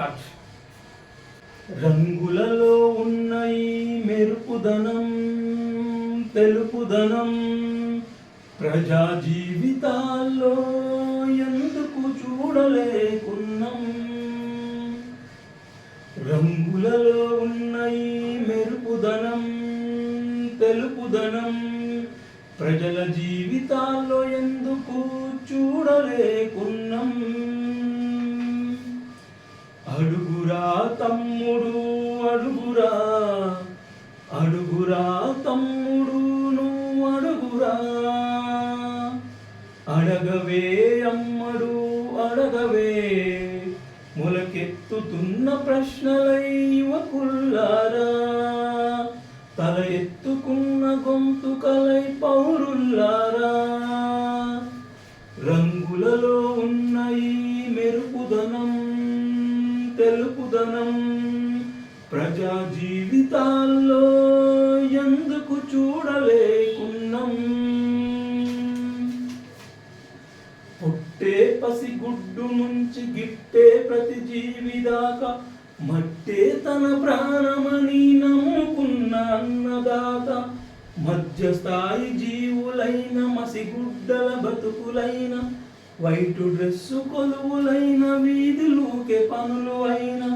Cut రంగులలో ఉన్న ఈ మెరుపుదనం తెలుపుదనం ప్రజా జీవితాల్లో ఎందుకు చూడలేకున్నాం? రంగులలో ఉన్న ఈ మెరుపుదనం తెలుపుదనం ప్రజల జీవితాల్లో ఎందుకు చూడలేకున్నాం? అడుగురా తమ్ముడు అడుగురా. అడుగురా తమ్ముడు నువ్వు అడుగురా. అడగవే అమ్మడు అడగవే. మొలకెత్తుతున్న ప్రశ్నలై యువకుల్లారా. తల ఎత్తుకున్న గొంతుకలై పౌరులు ప్రజా జీవితాల్లో ఎందుకు చూడలేకున్నాం? పుట్టే పసిగుడ్డు నుంచి గిట్టే ప్రతి జీవి దాకా మట్టే తన ప్రాణమని నమ్ముకున్న అన్నదాత. మధ్య స్థాయి జీవులైన మసిగుడ్డల బతుకులైన వైటు డ్రెస్సు కొలువులైన వీధిలోకే పనులు అయినా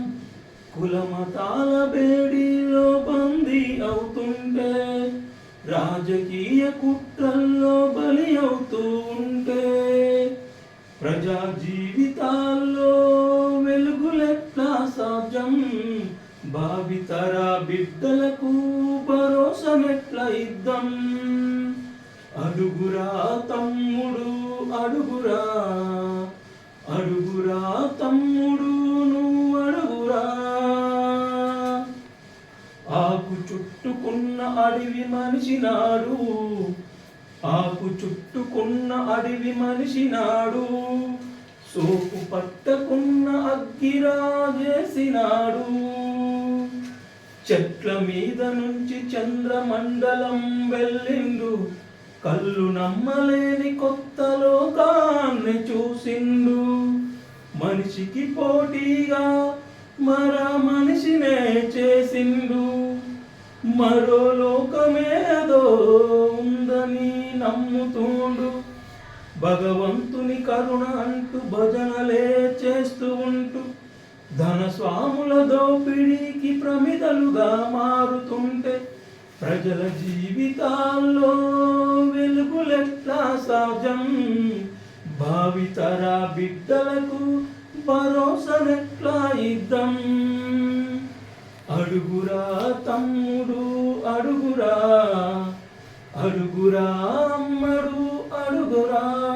కులమతాల బేడీలో బందీ అవుతుంటే రాజకీయ కుట్రల్లో బలి అవుతూ ఉంటే ప్రజా జీవితాల్లో వెలుగులెట్లా సాధ్యం? భావితర బిడ్డలకు భరోసమెట్లా ఇద్దం? అడుగురా తమ్ముడు అడుగురా ఆకు చుట్టుకున్న అడవి మనిషి నాడు. ఆకు చుట్టుకున్న అడవి మనిషి నాడు. సోపు పట్టకున్న అగ్గిరాజేసినాడు చెట్ల మీద నుంచి చంద్రమండలం వెళ్ళిండు. కళ్ళు నమ్మలేని కొత్త లోకాన్ని చూసిండు. మనిషికి పోటీగా మర మనిషినే చేసిండు. మరో లోకమేదో ఉందని నమ్ముతుండు. భగవంతుని కరుణ అంటూ భజనలే చేస్తూ ఉంటూ ధన స్వాముల దోపిడీకి ప్రమిదలుగా మారుతుంటే ప్రజల జీవితాల్లో వెలుగులెట్లా సహజం భావితర బిడ్డలకు భరోసనెట్లా ఇద్దాం? అడుగురా తమ్ముడు అడుగురా. అడుగురా అమ్మడు అడుగురా.